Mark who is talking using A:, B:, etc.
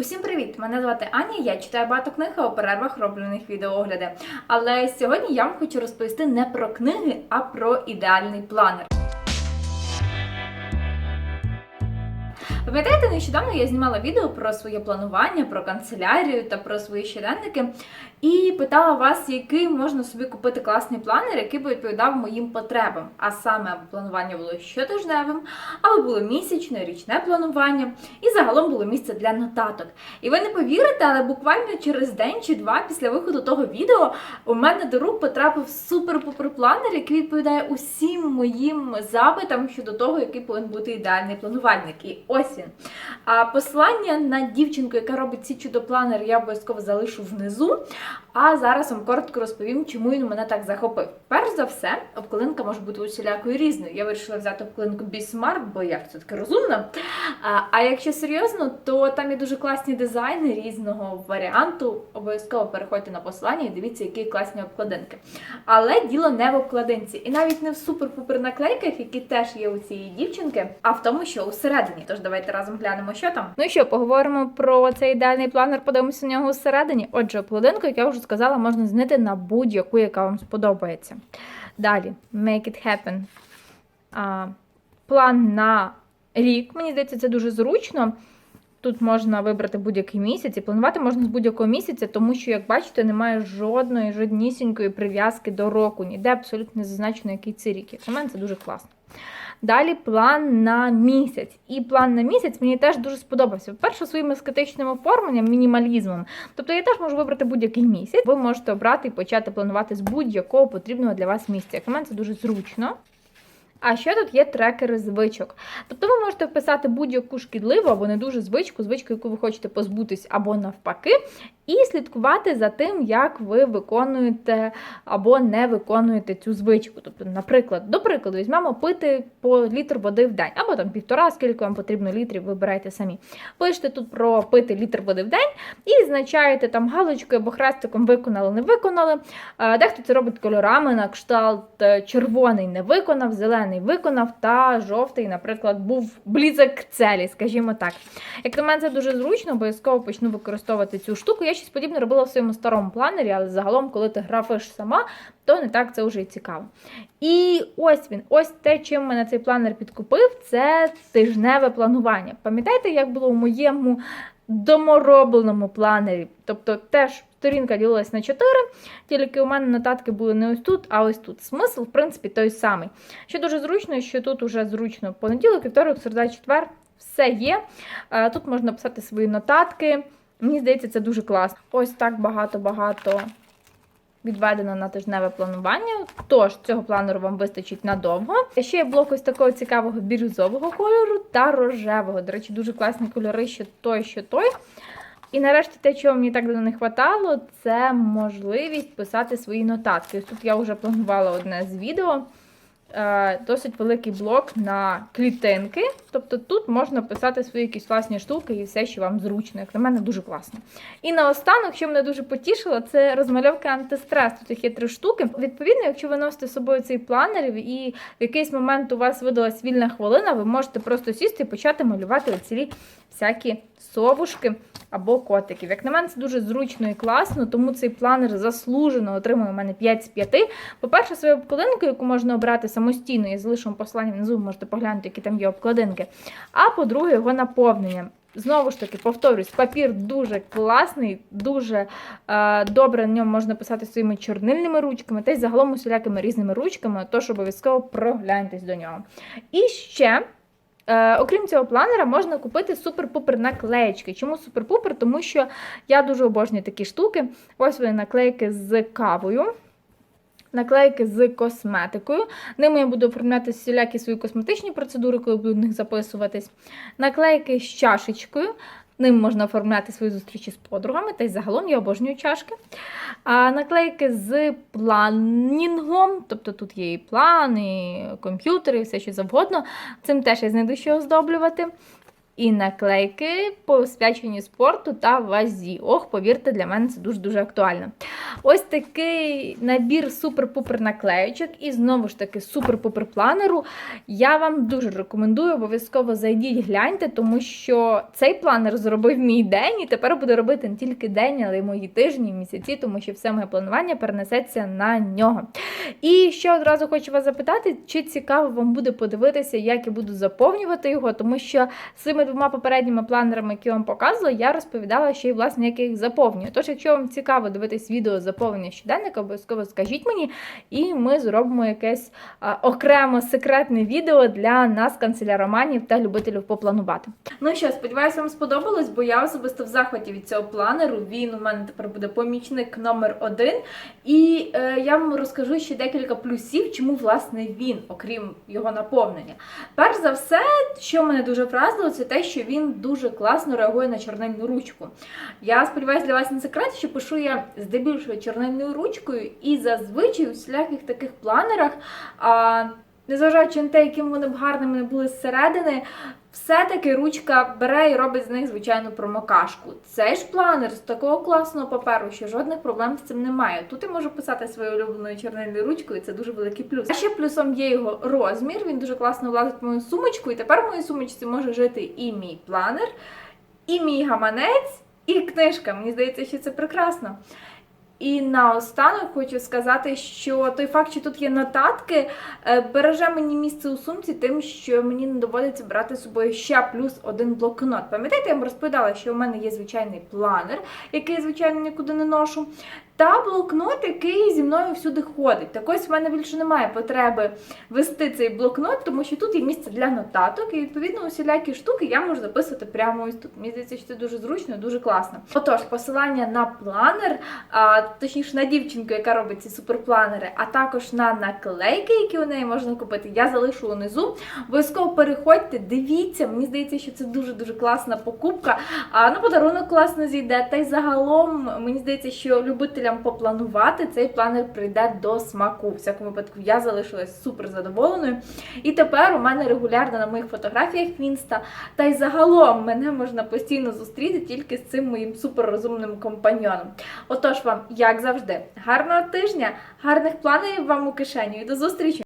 A: Усім привіт! Мене звати Аня. Я читаю багато книг, і у перервах роблю на них відеоогляди. Але сьогодні я вам хочу розповісти не про книги, а про ідеальний планер. Пам'ятаєте, нещодавно я знімала відео про своє планування, про канцелярію та про свої щоденники, і питала вас, який можна собі купити класний планер, який би відповідав моїм потребам. А саме аби планування було щотижневим, або було місячне, річне планування, і загалом було місце для нотаток. І ви не повірите, але буквально через день чи два після виходу того відео у мене до рук потрапив супер-пупер планер, який відповідає усім моїм запитам щодо того, який повинен бути ідеальний планувальник. І ось він. А посилання на дівчинку, яка робить ці чудо-планери, я обов'язково залишу внизу. А зараз вам коротко розповім, чому він мене так захопив. Перш за все, обкладинка може бути усілякою різною. Я вирішила взяти обкладинку Bismarck, бо я все таки розумна. А, а якщо серйозно, то там є дуже класні дизайни різного варіанту. Обов'язково переходьте на посилання і дивіться, які класні обкладинки. Але діло не в обкладинці, і навіть не в супер-пупер наклейках, які теж є у цієї дівчинки, а в тому, що усередині. Тож давайте разом глянемо, що там. Ну що, поговоримо про цей ідеальний планер, подивимося на нього всередині. Отже, обкладинку, я вже сказала, можна знити на будь-яку, яка вам сподобається. Далі, make it happen. А, план на рік. Мені здається, це дуже зручно. Тут можна вибрати будь-який місяць і планувати можна з будь-якого місяця, тому що, як бачите, немає жодної жоднісінької прив'язки до року. Ніде абсолютно не зазначено, який це рік. Як на мене це дуже класно. Далі план на місяць. І план на місяць мені теж дуже сподобався. По-перше, своїм ескетичним оформленням, мінімалізмом. Тобто я теж можу вибрати будь-який місяць. Ви можете обрати і почати планувати з будь-якого потрібного для вас місця. Як на мене це дуже зручно. А ще тут є трекери звичок. Тобто ви можете вписати будь-яку шкідливу або не дуже звичку, звичку, яку ви хочете позбутись, або навпаки, і слідкувати за тим, як ви виконуєте або не виконуєте цю звичку. Тобто, наприклад, до прикладу, візьмемо пити по літр води в день, або там півтора, скільки вам потрібно літрів, вибирайте самі. Пишете тут про пити літр води в день і значаєте там галочкою або хрестиком виконали, не виконали. Е, Дехто це робить кольорами на кшталт е, червоний не виконав, зелений виконав, та жовтий, наприклад, був близок к целі, скажімо так. Як на мене, це дуже зручно, обов'язково почну використовувати цю штуку. Я щось подібне робила в своєму старому планері, але загалом, коли ти графиш сама, то не так це вже і цікаво. І ось він, ось те, чим мене цей планер підкупив, це тижневе планування. Пам'ятаєте, як було у моєму доморобленому планері? Тобто теж сторінка ділилась на 4, тільки у мене нотатки були не ось тут, а ось тут. Смисл, в принципі, той самий. Що дуже зручно, що тут уже зручно понеділок, вівторок, середа, четвер, все є. Е, Тут можна писати свої нотатки. Мені здається, це дуже класно. Ось так багато-багато відведено на тижневе планування. Тож цього планеру вам вистачить надовго. Ще є блок ось такого цікавого бірюзового кольору та рожевого. До речі, дуже класні кольори, що той, що той. І нарешті те, чого мені так давно не хватало, це можливість писати свої нотатки. Ось тут я вже планувала одне з відео. Е, Досить великий блок на клітинки. Тобто тут можна писати свої якісь власні штуки і все, що вам зручно. Як на мене, дуже класно. І наостанок, що мене дуже потішило, це розмальовка антистрес. Тут є три штуки. Відповідно, якщо ви носите з собою цей планер, і в якийсь момент у вас видалась вільна хвилина, ви можете просто сісти і почати малювати оцілі всякі совушки або котиків. Як на мене, це дуже зручно і класно, тому цей планер заслужено отримує у мене 5 з 5. По-перше, свою обкладинку, яку можна обрати самостійно, я залишу вам посилання внизу, можете поглянути, які там є обкладинки. А по-друге, його наповнення. Знову ж таки, повторюсь, папір дуже класний, дуже е, добре на ньому можна писати своїми чорнильними ручками, та й загалом усілякими різними ручками, тож обов'язково прогляньтесь до нього. І ще. Е, окрім цього планера, можна купити супер-пупер наклеєчки. Чому супер-пупер? Тому що я дуже обожнюю такі штуки. Ось вони наклейки з кавою. Наклейки з косметикою. Ними я буду оформляти всілякі свої косметичні процедури, коли буду в них записуватись. Наклейки з чашечкою. Ним можна оформляти свої зустрічі з подругами, та й загалом я обожнюю чашки. А наклейки з планінгом, тобто тут є і план, і комп'ютери, і все що завгодно. Цим теж я знайду що оздоблювати. І наклейки посвячені спорту та вазі. Ох, повірте, для мене це дуже-дуже актуально. Ось такий набір супер-пупер наклеючок і знову ж таки супер-пупер планеру. Я вам дуже рекомендую, обов'язково зайдіть, гляньте, тому що цей планер зробив мій день і тепер буде робити не тільки день, але й мої тижні, місяці, тому що все моє планування перенесеться на нього. І ще одразу хочу вас запитати, чи цікаво вам буде подивитися, як я буду заповнювати його, тому що своїми двома попередніми планерами, які вам показувала, я розповідала, що і власне як я їх заповнюю. Тож, якщо вам цікаво дивитись відео заповнення щоденника, обов'язково скажіть мені, і ми зробимо якесь а, окремо секретне відео для нас, канцеляроманів та любителів попланувати. Ну що, сподіваюся, вам сподобалось, бо я особисто в захваті від цього планеру. Він у мене тепер буде помічник номер один. І е, я вам розкажу ще декілька плюсів, чому власне він, окрім його наповнення. Перш за все, що мене дуже вразило, це те, що він дуже класно реагує на чорнильну ручку. Я сподіваюся, для вас не секрет, що пишу я здебільшого чорнильною ручкою, і зазвичай у всіляких таких планерах. А, Незважаючи на те, якими вони б гарними не були зсередини, все-таки ручка бере і робить з них звичайну промокашку. Цей ж планер з такого класного паперу, що жодних проблем з цим немає. Тут я можу писати своєю улюбленою чорнильною ручкою, це дуже великий плюс. А ще плюсом є його розмір. Він дуже класно влазить в мою сумочку, і тепер в моїй сумочці може жити і мій планер, і мій гаманець, і книжка. Мені здається, що це прекрасно. І наостанок хочу сказати, що той факт, що тут є нотатки, е, береже мені місце у сумці, тим, що мені не доводиться брати з собою ще плюс один блокнот. Пам'ятаєте, я вам розповідала, що у мене є звичайний планер, який я, звичайно нікуди не ношу. Та блокнот, який зі мною всюди ходить. Так ось в мене більше немає потреби вести цей блокнот, тому що тут є місце для нотаток, і відповідно усілякі штуки я можу записувати прямо ось тут. Мені здається, що це дуже зручно, дуже класно. Отож, посилання на планер, а, точніше на дівчинку, яка робить ці суперпланери, а також на наклейки, які у неї можна купити, я залишу унизу. Обов'язково переходьте, дивіться. Мені здається, що це дуже дуже класна покупка. А на подарунок класно зійде. Та й загалом мені здається, що любителям попланувати цей планер прийде до смаку. В всякому випадку я залишилась супер задоволеною. І тепер у мене регулярно на моїх фотографіях Фінста. Та й загалом мене можна постійно зустріти тільки з цим моїм суперрозумним компаньйоном. Отож вам, як завжди, гарного тижня, гарних планів вам у кишеню і до зустрічі!